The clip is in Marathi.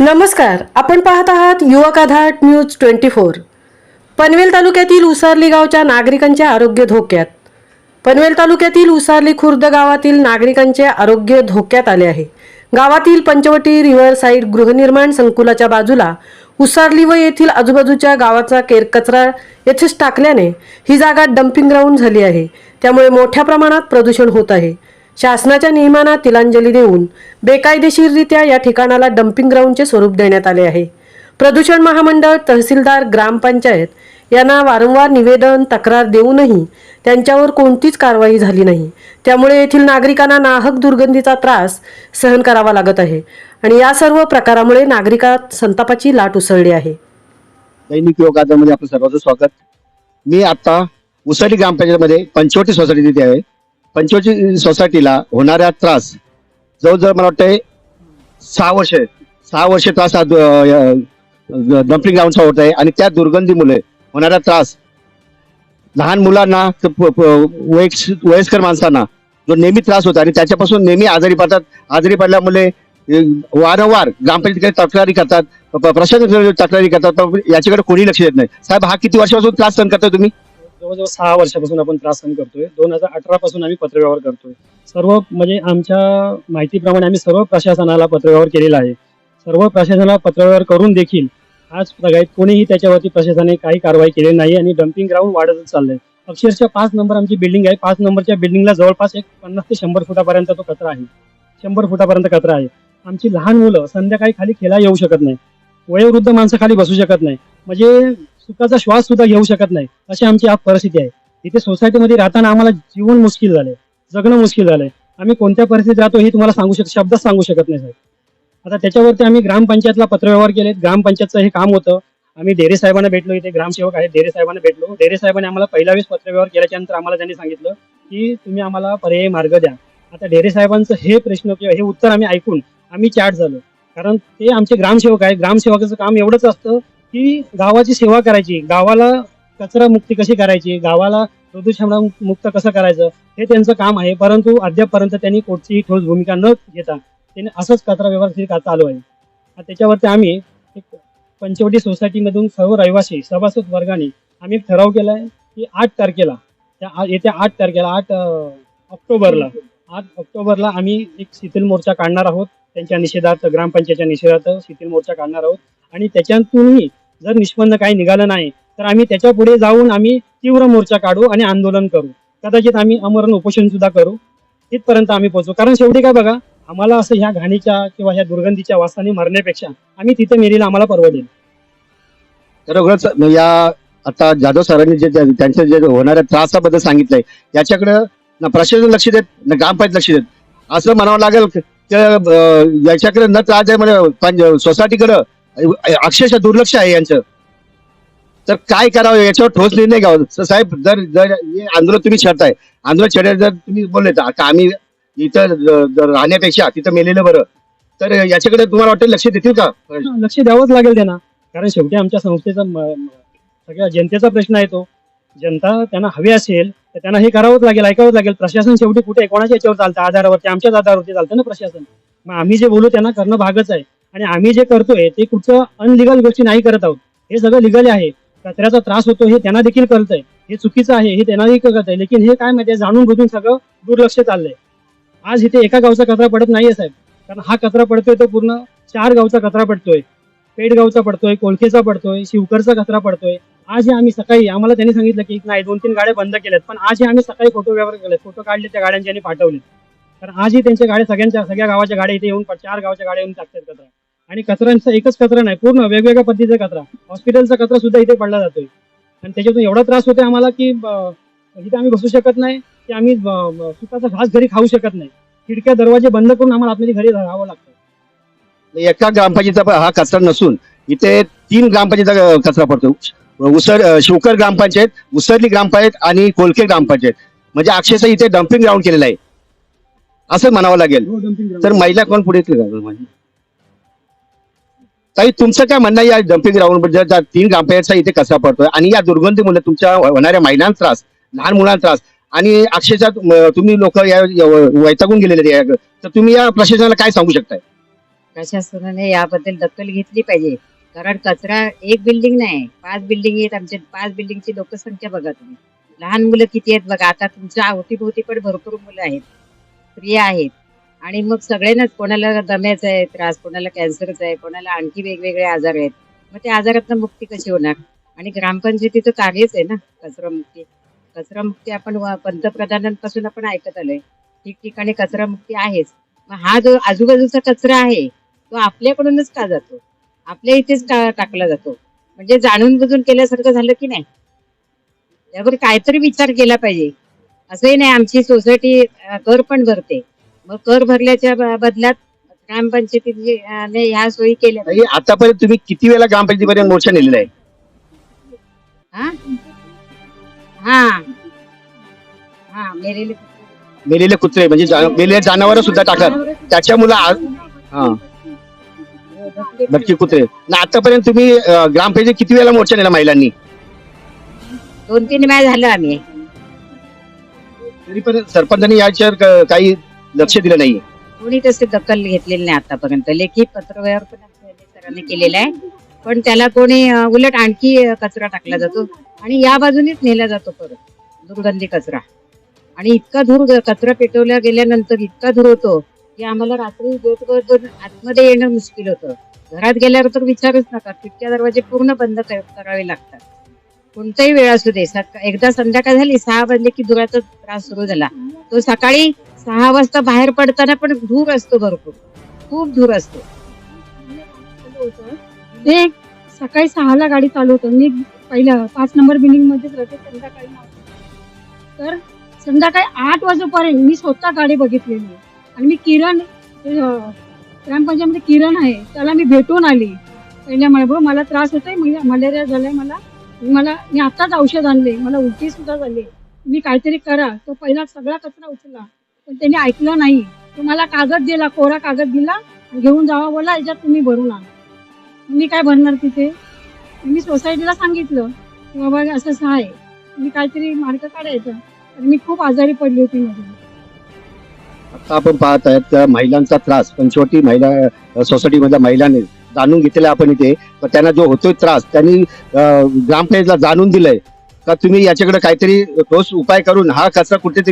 नमस्कार आपण पाहत आहात Yuvak Aadhaar news twenty four. Panvel तालुक्यातील उसारली गावच्या नागरिकांचे आरोग्य धोक्यात. पनवेल तालुक्यातील उसारली खुर्द गावातील नागरिकांचे आरोग्य धोक्यात आले आहे. गावातील पंचवटी रिव्हर साईड गृहनिर्माण संकुलाच्या बाजूला उसारली व येथील आजूबाजूच्या गावाचा केर कचरा येथेच टाकल्याने ही जागा डम्पिंग ग्राउंड झाली आहे. त्यामुळे मोठ्या प्रमाणात प्रदूषण होत आहे. शासनाच्या नियमांना तिलांजली देऊन बेकायदेशीररित्या या ठिकाणाला डम्पिंग ग्राउंडचे स्वरूप देण्यात आले आहे. प्रदूषण महामंडळ तहसीलदार ग्रामपंचायत यांना वारंवार निवेदन तक्रार देऊनही त्यांच्यावर कोणतीच कारवाई झाली नाही. त्यामुळे येथील नागरिकांना नाहक दुर्गंधीचा त्रास सहन करावा लागत आहे आणि या सर्व प्रकारामुळे नागरिकात संतापाची लाट उसळली आहे. दैनिक योगमध्ये आपलं सर्वांचं स्वागत. मी आता उसळी ग्रामपंचायतीमध्ये पंचवटी सोसायटी तिथे आहे. पंचवटी सोसायटीला होणारा त्रास जवळजवळ मला वाटतंय सहा वर्ष सहा वर्ष त्रास हा डम्पिंग ग्राउंडचा होत आहे आणि त्या दुर्गंधीमुळे होणारा त्रास लहान मुलांना तर प- वयस्कर माणसांना जो नेहमी त्रास होता आणि त्याच्यापासून नेहमी आजारी पडतात. आजारी पडल्यामुळे वारंवार ग्रामपंचायतीकडे तक्रारी करतात प- प्रशासनाकडे तक्रारी करतात याच्याकडे कोणी लक्ष देत नाही. साहेब हा किती वर्षापासून त्रास सहन करताय तुम्ही? जवळजवळ सहा वर्षापासून आपण त्रास सहन करतोय. दोन हजार अठरा पासून आम्ही पत्रव्यवहार करतोय. सर्व म्हणजे आमच्या माहितीप्रमाणे आम्ही सर्व प्रशासनाला पत्रव्यवहार केलेला आहे. सर्व प्रशासनाला पत्रव्यवहार करून देखील आज सगळ्यात कोणीही त्याच्यावरती प्रशासनाने काही कारवाई केली नाही आणि डम्पिंग ग्राउंड वाढतच चाललंय. अक्षरशः पाच नंबर आमची बिल्डिंग आहे. पाच नंबरच्या बिल्डिंगला जवळपास एक पन्नास ते शंभर फुटापर्यंत तो कचरा आहे. शंभर फुटापर्यंत कचरा आहे. आमची लहान मुलं संध्याकाळी खाली खेळायला येऊ शकत नाही. वयोवृद्ध माणसं खाली बसू शकत नाही. म्हणजे सुखाचा श्वास सुद्धा घेऊ शकत नाही. अशी आमची आज परिस्थिती आहे. इथे सोसायटीमध्ये राहताना आम्हाला जीवन मुश्किल झालंय. जगणं मुश्किल झालंय. आम्ही कोणत्या परिस्थितीत राहतो हे तुम्हाला सांगू शकत शब्दच सांगू शकत नाही साहेब. आता त्याच्यावरती आम्ही ग्रामपंचायतला पत्रव्यवहार केले ग्रामपंचायतचं हे काम होतं. आम्ही डेरे साहेबांना भेटलो इथे. ग्रामसेवक आहेत डेरे साहेबांना भेटलो. डेरे साहेबांनी आम्हाला पहिल्या वेळेस पत्रव्यवहार केल्याच्यानंतर आम्हाला त्यांनी सांगितलं की तुम्ही आम्हाला पर्यायी मार्ग द्या. आता डेरे साहेबांचं हे प्रश्न किंवा हे उत्तर आम्ही ऐकून आम्ही चाट झालो. कारण ते आमचे ग्रामसेवक आहे ग्रामसेवकाचं काम एवढंच असतं की गावाची सेवा करायची. गावाला कचरा मुक्ती कशी करायची? गावाला प्रदूषण मुक्त कसं करायचं? हे त्यांचं काम आहे. परंतु अद्यापपर्यंत त्यांनी कोणतीही ठोस भूमिका न घेता त्यांनी असंच कचरा व्यवहार चालू आहे. त्याच्यावरती आम्ही एक पंचवटी सोसायटीमधून सर्व रहिवासी सभासद वर्गाने आम्ही एक ठराव केला आहे की आठ तारखेला त्या येत्या आठ तारखेला आठ ऑक्टोबरला आठ ऑक्टोबरला आम्ही एक शीतल मोर्चा काढणार आहोत. त्यांच्या निषेधार्थ ग्रामपंचायतच्या निषेधार्थ शीतल मोर्चा काढणार आहोत. आणि त्याच्यातूनही जर निष्पन्न काही निघालं नाही तर आम्ही त्याच्या पुढे जाऊन आम्ही तीव्र मोर्चा काढू आणि आंदोलन करू. कदाचित आम्ही अमरण उपोषण सुद्धा करू. तिथपर्यंत आम्ही पोहोचू. कारण शेवटी काय बघा आम्हाला असं ह्या घाणीच्या किंवा ह्या दुर्गंधीच्या वासाने मरण्यापेक्षा आम्ही तिथे मेरीला आम्हाला परवडेल. खरोखरच या आता जाधव सरांनी जे त्यांच्या जे होणाऱ्या त्रासाबद्दल सांगितलंय याच्याकडे ना प्रशासन लक्ष देत ना ग्रामपंचायत लक्ष देत. असं म्हणावं लागेल याच्याकडे न त्रास आहे म्हणजे सोसायटीकडं अक्षरशः दुर्लक्ष आहे यांचं. तर काय करावं याच्यावर ठोस निर्णय घ्यावं. तर साहेब जर जर हे आंदोलन तुम्ही छेडताय आंदोलन छेडायला जर तुम्ही बोलले तर आम्ही इथं राहण्यापेक्षा तिथं मेलेलं बरं. तर याच्याकडे तुम्हाला वाटेल लक्ष देतील का? लक्ष द्यावंच लागेल त्यांना. कारण शेवटी आमच्या संस्थेचा सगळ्या जनतेचा प्रश्न आहे तो. जनता त्यांना हवी असेल तर त्यांना हे करावंच लागेल ऐकावंच लागेल. प्रशासन शेवटी कुठे कोणाच्या याच्यावर चालतं? आधारावरती आमच्याच आधारावरती चालतं ना प्रशासन? मग आम्ही जे बोलू त्यांना करणं भागच आहे. आणि आम्ही जे करतोय ते कुठचं अनलिगल गोष्टी नाही करत आहोत. हे सगळं लिगल आहे. कचऱ्याचा त्रास होतो हे त्यांना देखील कळतंय. हे चुकीचं आहे हे त्यांना देखील कळतंय. लेकिन हे काय माहितीये जाणून बुजून सगळं दुर्लक्ष चाललंय. आज इथे एका गावचा कचरा पडत नाहीये साहेब. कारण हा कचरा पडतोय तो पूर्ण चार गावचा कचरा पडतोय. पेडगावचा पडतोय कोळखेचा पडतोय शिवकरचा कचरा पडतोय. आज हे आम्ही सकाळी आम्हाला त्यांनी सांगितलं की नाही दोन तीन गाड्या बंद केल्यात. पण आज हे आम्ही सकाळी फोटो व्यवहार केले फोटो काढले त्या गाड्यांचे आणि पाठवले कारण आजही त्यांच्या गाड्या सगळ्यांच्या सगळ्या गावाच्या गाड्या इथे येऊन चार गावाच्या गाड्या येऊन टाकतात कचरा. आणि कचऱ्यांचा एकच कचरा नाही पूर्ण वेगवेगळ्या पद्धतीचा कचरा. हॉस्पिटलचा कचरा सुद्धा इथे पडला जातोय. आणि त्याच्यातून एवढा त्रास होतोय आम्हाला की इथे आम्ही बसू शकत नाही की आम्ही सुखाचा घास घरी खाऊ शकत नाही. खिडक्या दरवाजे बंद करून आम्हाला आपल्या घरी राहावं लागतं. एका ग्रामपंचायतीचा हा कचरा नसून इथे तीन ग्रामपंचायतीचा कचरा पडतो उसर शिवकर ग्रामपंचायत उसरली ग्रामपंचायत आणि कोलके ग्रामपंचायत. म्हणजे अक्षरशः इथे डम्पिंग ग्राउंड केलेलं आहे. असं म्हणावं लागेल. तर महिला कोण पुढे ताई तुमचं काय म्हणणं आहे या डम्पिंग ग्राउंडबद्दल तीन ग्रामपंचायतचा इथे कचरा पडतोय आणि या दुर्गंधीमुळे तुमच्या होणाऱ्या महिलांना त्रास लहान मुलांना त्रास आणि अक्षरशः तुम- तुम्ही लोक या वैतागून गेलेले. तर तुम्ही या प्रशासनाला काय सांगू शकताय? प्रशासनाने याबद्दल दखल घेतली पाहिजे. कारण कचरा एक बिल्डिंग नाही पाच बिल्डिंग आहेत. आमच्या पाच बिल्डिंगची लोकसंख्या बघा तुम्ही. लहान मुलं किती आहेत बघा. आता तुमच्या अवतीभोवती पण भरपूर मुलं आहेत. स्त्रिया आहेत. आणि मग सगळ्यांनाच कोणाला दम्याचा आहे त्रास कोणाला कॅन्सरचा आहे कोणाला आणखी वेगवेगळे आजार आहेत मग त्या आजारातनं मुक्ती कशी होणार? आणि ग्रामपंचायतीचं कार्यच आहे ना कचरामुक्ती कचरामुक्ती आपण पंतप्रधानांपासून आपण ऐकत आलोय. ठिकठिकाणी कचरामुक्ती आहेच. मग हा जो आजूबाजूचा कचरा आहे तो आपल्याकडूनच का जातो? आपल्या इथेच का टाकला जातो? म्हणजे जाणून बुजून केल्यासारखं झालं की नाही? त्यावर काहीतरी विचार केला पाहिजे. असंही नाही आमची सोसायटी कर पण भरते. मग कर भरल्याच्या बदल्यात ग्रामपंचायतीने ह्या सोयी केल्या. आतापर्यंत तुम्ही किती वेळा ग्रामपंचायतीपर्यंत मोर्चा नेलेला आहे? हा? हा. हा मेलेले मेलेले कुत्रे म्हणजे मेलेले जनावर सुद्धा टाकतात. त्याच्यामुळे हा. नक्की कुत्रे. ना आतापर्यंत तुम्ही ग्रामपंचायत किती वेळा मोर्चा नेला महिलांनी? दोन तीन वेळा झालं आम्ही. तरी पण सरपंचांनी याच्यावर काही लक्ष दिलं नाहीये. कोणी तसे दखल घेतलेली नाही आतापर्यंत. लेखी पत्रव्यवहार पण आमच्या सरांनी केलेला आहे. पण त्याला कोणी अं, उलट आणखी अं, कचरा टाकला जातो आणि या बाजूनेच नेला जातो परत. दुर्गंधी कचरा. आणि इतका धूर ग- कचरा पेटवला गेल्यानंतर इतका धूर होतो की आम्हाला रात्री गेट आतमध्ये येणं मुश्किल होतं. घरात गेल्यावर तर विचारच नका. खिडक्या दरवाजे पूर्ण बंद कर- करावे लागतात. कोणताही वेळ असू दे. एकदा संध्याकाळ झाली सहा वाजले की धुराचा त्रास सुरू झाला. तो सकाळी सहा वाजता बाहेर पडताना पण धूर असतो भरपूर. खूप धूर असतो. ते सकाळी सहाला गाडी चालवतो मी पहिल्या पाच नंबर बिल्डिंग मध्येच राहते संध्याकाळी तर संध्याकाळी आठ वाजेपर्यंत मी स्वतः गाडी बघितलेली आणि मी किरण ग्रामपंचायतमध्ये किरण आहे. त्याला मी भेटून आली. पहिल्या मला मला त्रास होतोय मलेरिया झालाय मला. मला मी आताच औषध आणले मला उलटी सुद्धा झाली. मी काहीतरी करा. तो पहिला सगळा कचरा उचलला पण त्यांनी ऐकलं नाही. तो मला कागद दिला कोरा कागद दिला घेऊन जावा बोला याच्यात तुम्ही भरून आणा मी काय भरणार तिथे? मी सोसायटीला सांगितलं की बाबा असं असं आहे. मी काहीतरी मार्ग काढायचा. तर मी खूप आजारी पडली होती मध्ये आता आपण पाहत आहेत त्या महिलांचा त्रास. पंचवटी महिला सोसायटीमधल्या महिलांनी जाणून घेतले आपण इथे. त्यांना जो होतोय त्रास त्यांनी ग्रामपंचायतला जाणून दिलंय. का तुम्ही याच्याकडे काहीतरी ठोस उपाय करून हा कचरा कुठेतरी